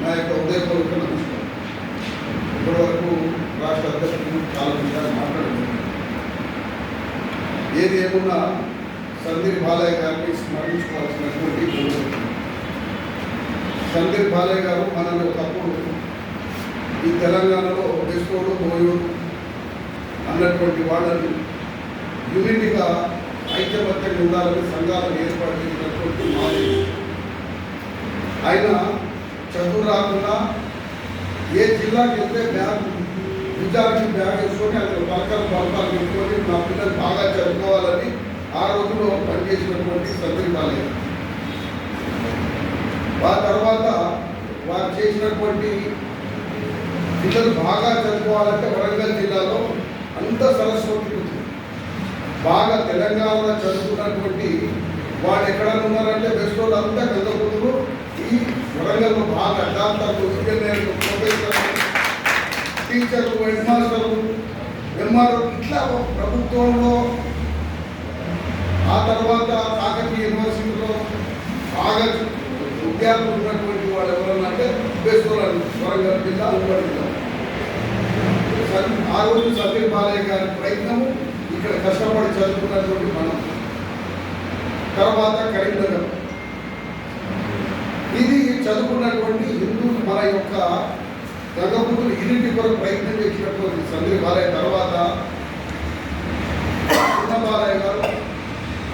నా యొక్క ఉదయపూర్వక నమస్కారం. ఇప్పటివరకు రాష్ట్ర అధ్యక్షులు చాలా విషయాలు మాట్లాడుతున్నాను ఏది ఏమున్నా సందీప్ బాలయ్య గారిని స్మరించుకోవాల్సినటువంటి సందీప్ బాలయ్య గారు మనల్ని ఒకప్పుడు ఈ తెలంగాణలో వేసుకోడు బోయోడు అన్నటువంటి వాళ్ళని యూనిట్గా ఐక్యమత్యంగా ఉండాలని సంఘాలను ఏర్పాటు చేసినటువంటి మాది. ఆయన చదువు రాకుండా ఏ జిల్లాకి వెళ్తే బ్యాగ్ విద్యార్థి బ్యాగ్ వేసుకొని అక్కడ పలకలు పలకాలు పెట్టుకొని మా పిల్లలు బాగా చదువుకోవాలని ఆ రోజులో పనిచేసినటువంటి సందర్భాలే. బాలయ్య ఆ తర్వాత వారు చేసినటువంటి పిల్లలు బాగా చదువుకోవాలంటే వరంగల్ జిల్లాలో అంత సరస్వతి ఉంది. బాగా తెలంగాణలో చదువుకున్నటువంటి వాళ్ళు ఎక్కడ ఉన్నారంటే బెస్ట్ వాళ్ళు అంతా పెద్ద ఈ వరంగల్లో బాగా డాక్టర్లు ఇంజనీర్లు ప్రొఫెసర్లు టీచర్లు హెడ్ మాస్టర్లు ఎంఆర్ఓ ఇట్లా ప్రభుత్వంలో ఆ తర్వాత కాకతీయ యూనివర్సిటీలో బాగా విద్యార్థులు ఉన్నటువంటి వాళ్ళు ఎవరన్నా అంటే బెస్ట్ వరంగల్ జిల్లా ఉమ్మడి జిల్లా. ఆ రోజు సత్య బాలయ్య గారి ప్రయత్నము ఇక్కడ కష్టపడి చదువుకున్నటువంటి మనం. తర్వాత కరీంనగర్. ఇది చదువుకున్నటువంటి హిందూ మన యొక్క గంగపుత్రులు ఇంటి కొరకు ప్రయత్నం చేసినటువంటి సందీప్ బాలయ్య తర్వాత చిన్న బాలయ్య గారు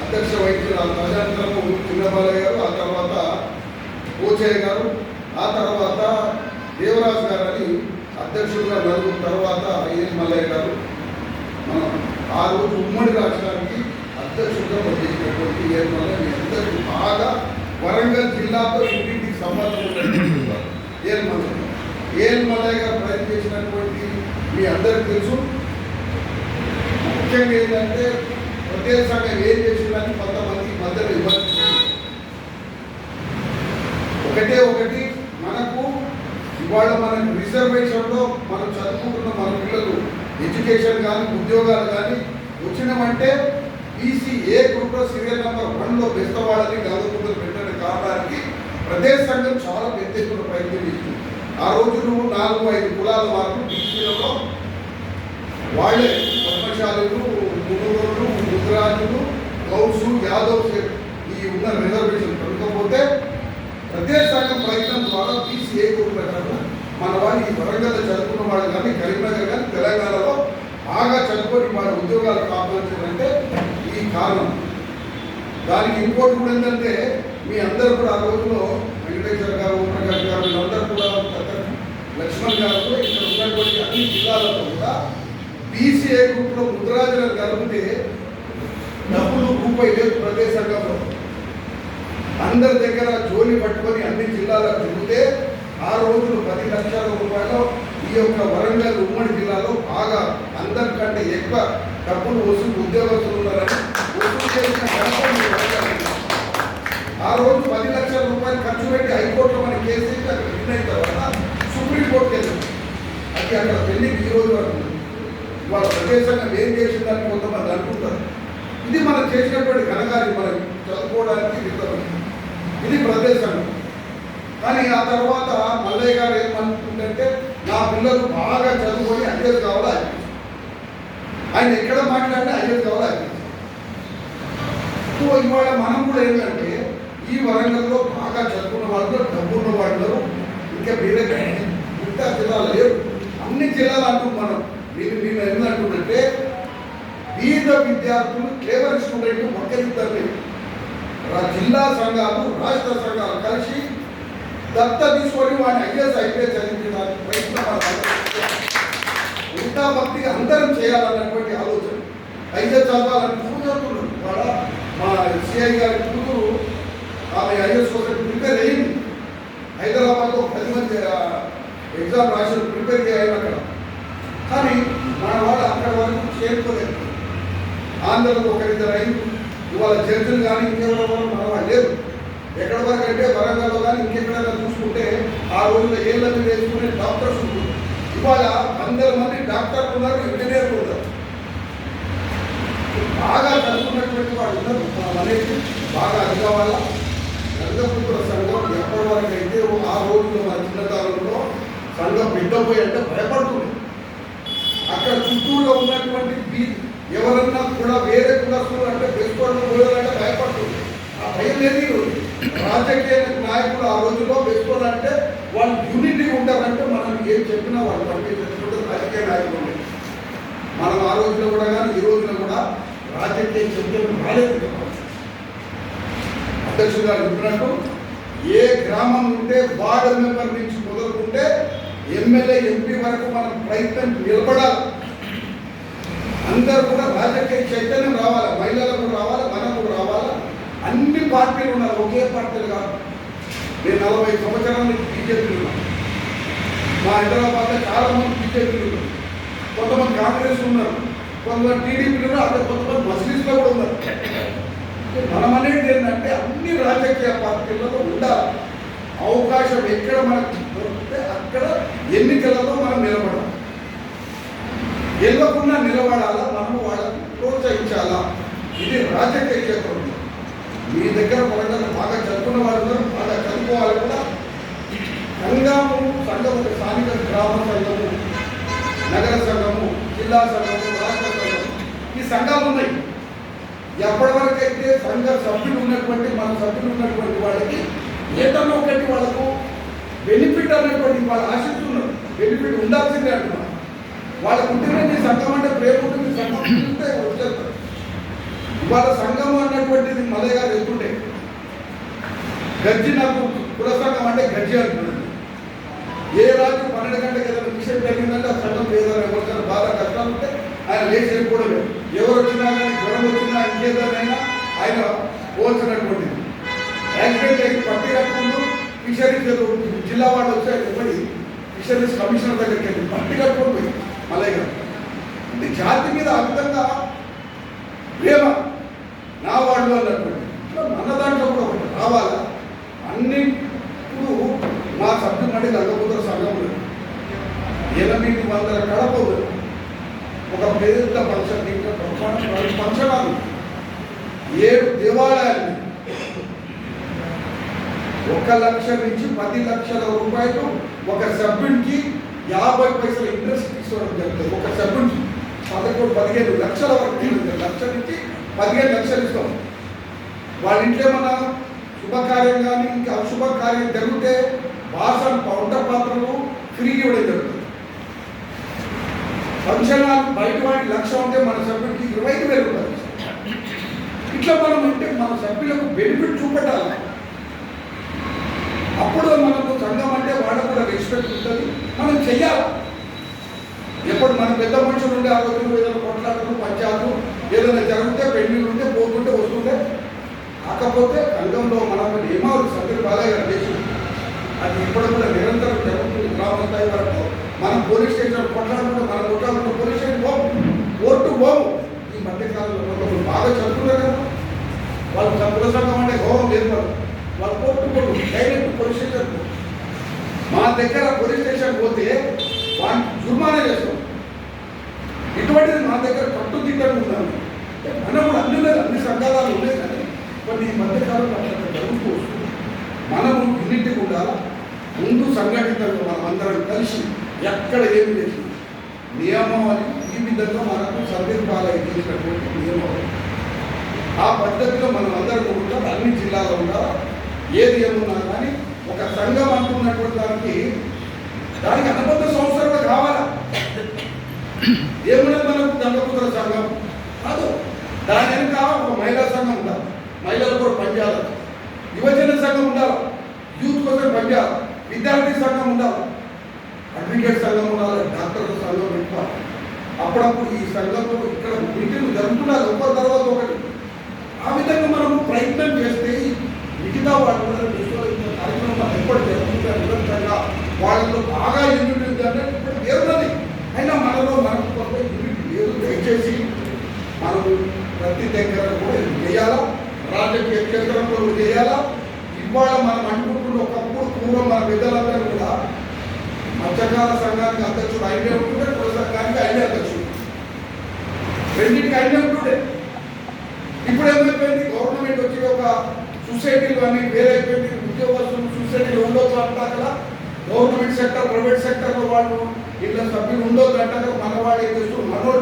అధ్యక్ష వైద్యులు తదనంతరము చిన్న బాలయ్య గారు ఆ తర్వాత పోచయ్య గారు ఆ తర్వాత దేవరాజు గారు అని అధ్యక్షులుగా నలుగురు తర్వాత ఐఎన్ మల్లయ్య గారు. మనం ఆ రోజు ఉమ్మడి రాష్ట్రానికి అధ్యక్షుడిగా పనిచేసినటువంటి ఏఎన్ మల్లయ్య మీ అందరికీ బాగా వరంగల్ జిల్లాతో ఇంటింటికి సంబంధం ఉన్నటువంటి వారు. మల్లయ్య గారు ప్రయత్నం చేసినటువంటి మీ అందరికీ తెలుసు. ముఖ్యంగా ఏంటంటే ప్రత్యేక ఏం చేసిందని కొంతమంది మద్దతు ఇబ్బంది ఒకటే ఒకటి మనకు ఇవాళ మన రిజర్వేషన్లో మనం చదువుకుంటున్న మన పిల్లలు ఎడ్యుకేషన్ కానీ ఉద్యోగాలు కానీ వచ్చినామంటే బీసీ ఏ గ్రూప్లో సీరియల్ నెంబర్ వన్లో బెస్తవాళ్ళని గౌరవ కాదు. అదే సంఘం చాలా పెద్ద ఎత్తున ప్రయత్నం చేసింది. ఆ రోజులు నాలుగు ఐదు కులాల వారు బీసీలలో వాళ్ళే పద్మశాలులు మునుగోళ్ళు ముద్రాజులు గౌసు యాదవ్స్ ఈ ఉన్న రిజర్వేషన్ కనుకపోతే ప్రదే సంఘం ప్రయత్నం ద్వారా తీసి ఏ ప్రకారం మన వాళ్ళు ఈ వరంగల్ చదువుకున్న వాళ్ళు కానీ కరీంనగర్ కానీ తెలంగాణలో బాగా చదువుకొని వాళ్ళ ఉద్యోగాలు కాపాడాలంటే ఈ కారణం. దానికి ఇంకోటి కూడా ఏంటంటే మీ అందరూ కూడా ఆ రోజులో వెంకటేశ్వర గారు ప్రకాష్ గారు వీళ్ళందరూ కూడా లక్ష్మణ్ గారు ఇక్కడ ఉన్నటువంటి అన్ని జిల్లాలలో కూడా బీసీఏ గ్రూప్లో ముద్రాజులను కలిపితే డబ్బులు రూపాయి లేదు ప్రదేశంగా అందరి దగ్గర జోలి పట్టుకొని అన్ని జిల్లాలకు తిరిగితే ఆ రోజులు పది లక్షల రూపాయలు ఈ యొక్క వరంగల్ ఉమ్మడి జిల్లాలో బాగా అందరికంటే ఎక్కువ డబ్బులు వసూలు ఉద్యోగస్తులు ఉన్నారని వసూలు చేసిన ఆ రోజు పది లక్షల రూపాయలు ఖర్చు పెట్టి హైకోర్టులో మన కేసు అక్కడ విన్ అయిన తర్వాత సుప్రీంకోర్టుకి వెళ్ళింది. అది అక్కడ పెళ్ళికి ఈ రోజు వరకు. వాళ్ళ ప్రదేశంగా ఏం చేసిందని కొంతమంది అనుకుంటారు. ఇది మనం చేసినటువంటి కనగాలి మనం చదువుకోవడానికి విత్తనం. ఇది ప్రదేశం. కానీ ఆ తర్వాత మల్లయ్య గారు ఏమనుకుంటే నా పిల్లలు బాగా చదువుకొని అయ్యేది కావాలా? ఆయన ఎక్కడ మాట్లాడినా అయ్యేది కావాలా? సో ఇవాళ మనం కూడా ఏంటంటే వరంగల్లో బాగా చదువుకున్న వాళ్ళు డబ్బున్న వాళ్ళు ఇంకా వేరే మిగతా జిల్లాలు లేవు. అన్ని జిల్లాలు అంటూ మనం మీరు మేము ఏంటంటుందంటే బీద విద్యార్థులు క్లేవర్ స్టూడెంట్ ఒక్కరిద్దరు జిల్లా సంఘాలు రాష్ట్ర సంఘాలు కలిసి దత్త తీసుకొని వాడిని ఐఎస్ ఐపీఎస్ చదివించడానికి ప్రయత్నం మనం ఇంకా భక్తిగా అందరం చేయాలన్నటువంటి ఆలోచన. ఐఎస్ చదవాలని కూతురుతున్నాడు వాళ్ళ మా సిఐ గారి కూతురు ఆమె ఐఎస్ కోసం ప్రిపేర్ అయ్యింది. హైదరాబాద్లో పది మంది ఎగ్జామ్ రాసి ప్రిపేర్ చేయాలి అక్కడ. కానీ మన వాళ్ళు అక్కడ వరకు చేరుకోలేదు. ఆంధ్రలో ఒకరిద్దరు అయింది ఇవాళ జడ్జిలు కానీ ఇంకెవరో మన వాళ్ళు లేదు ఎక్కడ వరకు అంటే వరంగల్లో కానీ ఇంకెక్కడైనా చూసుకుంటే ఆ రోజుల్లో ఏళ్ళ మీద వేసుకునే డాక్టర్స్ ఉంటుంది ఇవాళ వందల మంది డాక్టర్లు ఉన్నారు ఇంజనీర్లు ఉన్నారు. బాగా చదువుకున్నటువంటి వాళ్ళు ఉన్నారు. మనం అనేది బాగా అది కావాలా సంఘపుత్ర సంఘం ఎప్పటి వరకు అయితే ఆ రోజుల్లో మన చిన్నకాలంలో సంఘం బిడ్డపోయి అంటే భయపడుతుంది. అక్కడ చుట్టూలో ఉన్నటువంటి ఎవరన్నా కూడా వేరే కులస్తులు అంటే బెస్కోవడం పోయాలంటే భయపడుతుంది. ఆ భయం లేదు రాజకీయ నాయకులు ఆ రోజుల్లో బెస్కోవడం వాళ్ళు యూనిటీ ఉంటారంటే మనం ఏం చెప్పినా వాళ్ళు పంపించకుండా రాజకీయ నాయకులు మనం ఆ రోజులో కూడా కానీ ఈ రోజున కూడా రాజకీయ చర్చలు రాలేదు. అధ్యక్షుడు గారు చెప్పినట్టు ఏ గ్రామం ఉంటే వార్డు మెంబర్ నుంచి మొదలుకుంటే ఎమ్మెల్యే ఎంపీ వరకు మనం ప్రయత్నం నిలబడాలి. అందరూ కూడా రాజకీయ చైతన్యం రావాలి మహిళలకు రావాలి మనకు రావాలి. అన్ని పార్టీలు ఉన్నారు ఒకే పార్టీలు కాదు. నేను నలభై సంవత్సరాల నుంచి బీజేపీలో ఉన్నాను. మా హైదరాబాద్లో చాలా మంది బీజేపీలు ఉన్నారు. కొంతమంది కాంగ్రెస్ ఉన్నారు. కొంతమంది టీడీపీలో అదే కొంతమంది మస్లిస్లో కూడా ఉన్నారు. మనం అనేది ఏంటంటే అన్ని రాజకీయ పార్టీలలో ఉండాలి అవకాశం ఎక్కడ మనకు దొరికితే అక్కడ ఎన్నికలలో మనం నిలబడాలి. గెలవకుండా నిలబడాలా? మనము వాళ్ళని ప్రోత్సహించాలా? ఇది రాజకీయ క్షేత్రం. మీ దగ్గర పడగలు బాగా చదువుకున్న వాళ్ళు బాగా చదువుకోవాలి కూడా సంఘము సంఘం ఒక స్థానిక గ్రామ సంఘము నగర సంఘము జిల్లా సంఘము రాష్ట్ర సంఘము ఈ సంఘాలు ఉన్నాయి. ఎప్పటివరకైతే సంఘ సభ్యులు ఉన్నటువంటి మన సభ్యులు ఉన్నటువంటి వాళ్ళకి ఏదన్నా ఒకటి వాళ్ళకు బెనిఫిట్ అనేటువంటి వాళ్ళు ఆశిస్తున్నారు బెనిఫిట్ ఉండాల్సిందే అంటున్నారు వాళ్ళకు ఉంటేనే సంఘం అంటే ప్రేమ ఉంటుంది సంఘం ఉంటే వచ్చేస్తారు. వాళ్ళ సంఘం అన్నటువంటిది మలయ్య గారు ఎత్తుంటే గజ్జి నాకు కుల సంఘం అంటే గజ్జి అంటున్నాడు ఏ రాత్రి పన్నెండు గంటలకు ఏదైనా విషయం జరిగిందంటే ఆ సంఘం ఏదైనా ఎవరికైనా బాధ కష్టాలు ఉంటే ఆయన లేచి వెళ్ళిపోవడమే ఎవరు వచ్చినా కానీ జ్వరం వచ్చినా ఇంకేదైనా ఆయన పోల్చినటువంటిది యాక్సిడెంట్ అయ్యి పట్టి కట్టుకుంటూ ఫిషరీస్ జిల్లా వాళ్ళు వచ్చారు ఇవ్వడి ఫిషరీస్ కమిషనర్ దగ్గరికి వెళ్ళి పట్టి కట్టుకుని పోయి మలయ్య గారు అంటే జాతి మీద ఆ విధంగా ప్రేమ నా వాళ్ళు అన్నటువంటి ఇట్లా మన దాంట్లో కూడా ఒకటి రావాలా? అన్ని ఇప్పుడు మా సభ్యులు అంటే గంగపుత్ర సంఘం లేదు ఎనిమిది వందల కడప ఒక పేద పంచండి ఇంకా బ్రహ్మాండ ఫంక్షన్ ఏడు దేవాలయాలు? ఒక లక్ష నుంచి పది లక్షల రూపాయలు ఒక సభ్యునికి యాభై పైసల ఇంట్రెస్ట్ తీసుకోవడం జరుగుతుంది. ఒక సభ్యునికి పదకొండు పదిహేను లక్షల వరకు తీరుతుంది. లక్ష నుంచి పదిహేను లక్షలు ఇస్తాం. వాళ్ళ ఇంట్లో ఏమన్నా శుభకార్యం కానీ ఇంకా అశుభ కార్యం జరిగితే వాసన పౌండ పాత్రలు ఫ్రీ ఇవ్వడం జరుగుతుంది. ఫంక్షన్ హాల్ బయట వాడికి లక్ష ఉంటే మన సభ్యుడికి ఇరవై ఐదు వేలు ఇట్లా మనం అంటే మన సభ్యులకు బెనిఫిట్ చూపెట్టాలి. అప్పుడు మనకు సంఘం అంటే వాళ్ళకు కూడా రెస్పెక్ట్ ఉంటుంది. మనం చెయ్యాలి. ఎప్పుడు మన పెద్ద మనుషులు ఉండే ఆ ఏదైనా కొట్లాటలు పంచాలు ఏదైనా జరిగితే పెళ్ళిళ్ళు ఉంటే పోతుంటే వస్తుంటే కాకపోతే సంఘంలో మనం నియమాలు సభ్యులు బాగా దేశం అది ఇప్పుడు కూడా నిరంతరం జరుగుతుంది. గ్రామ స్థాయి వరకు. మనం పోలీస్ స్టేషన్ కొట్లాడుకుంటే మనం కొట్లాడుకుంటే పోలీస్ స్టేషన్ పోము కోర్టు పోము ఈ మధ్యకాలంలో కొంతమంది బాగా చదువుతున్నారు కదా. వాళ్ళు సభ్యుల సంఘం అంటే గౌరవం లేదు వాళ్ళు వాళ్ళు కోర్టు పోరు డైరెక్ట్ పోలీస్ స్టేషన్ మా దగ్గర పోలీస్ స్టేషన్ పోతే వాళ్ళు జుర్మానా చేస్తాం. ఇటువంటిది మా దగ్గర కట్టుదిట్టంగా ఉన్నాను మనం కూడా అన్ని లేదు అన్ని సంఘాలు ఉన్నాయి కానీ కొన్ని ఈ మధ్యకాలంలో అట్లా జరుగుతూ వస్తుంది. మనము యూనిటీ కూడా ముందు సంఘటితంగా మనం అందరం కలిసి ఎక్కడ ఏమి నియమం అని ఈ విధంగా మనకు సందర్భాలు చేసినటువంటి నియమం ఆ పద్ధతిలో మనం అందరం ఉంటాం అన్ని జిల్లాలో ఉండాలి ఏది ఏమున్నా కానీ ఒక సంఘం అంటున్నటువంటి దానికి దానికి అనుబంధ సంవత్సరాలు కావాలా? ఏమున్నది మనకు దండపుత్ర సంఘం? కాదు. దాని వెనుక ఒక మహిళా సంఘం ఉండాలి. మహిళలు కూడా పనిచేయాలి యువజన సంఘం ఉండాలి. యూత్ కోసం పనిచేయాలి విద్యార్థి సంఘం ఉండాలి. అడ్వకేట్ సంఘం ఉండాలి డాక్టర్ల సంఘం ఎక్కువ అప్పుడప్పుడు ఈ సంఘంలో ఇక్కడ మీటింగ్ జరుగుతున్నారు ఒక తర్వాత ఒకటి. ఆ విధంగా మనం ప్రయత్నం చేస్తే మిగతా వాళ్ళు కూడా కార్యక్రమం ఎప్పుడు జరుగుతుంటారు నిరంతరంగా వాళ్ళలో బాగా యూనిట్ ఉంది అంటే ఇప్పుడు వేరున్నది అయినా మనలో మనకు కొంత యూనిట్ లేదు. దయచేసి మనం ప్రతి దగ్గర కూడా చేయాలా? రాజకీయ క్షేత్రంలో చేయాలా? ఇవాళ మనం అనుకుంటున్న ఒకప్పుడు పూర్వం మన పెద్దలందరూ కూడా సంఘానికి అధ్యక్షుడు ఆయనే ఉంటుండే కుల సంఘానికి ఆయనే అధ్యక్షుడు రెండింటికి ఆయనే ఉంటుండే. ఇప్పుడు ఏమైపోయింది? గవర్నమెంట్ వచ్చి ఒక సొసైటీలు అన్ని వేరైపోయింది ఉద్యోగస్తులు సొసైటీలు ఉండొచ్చు అంటా గవర్నమెంట్ సెక్టర్ ప్రైవేట్ సెక్టర్లో వాళ్ళు ఇళ్ళ సభ్యులు ఉండొచ్చు అంటారు. మన వాళ్ళు ఏం చేస్తున్నారు?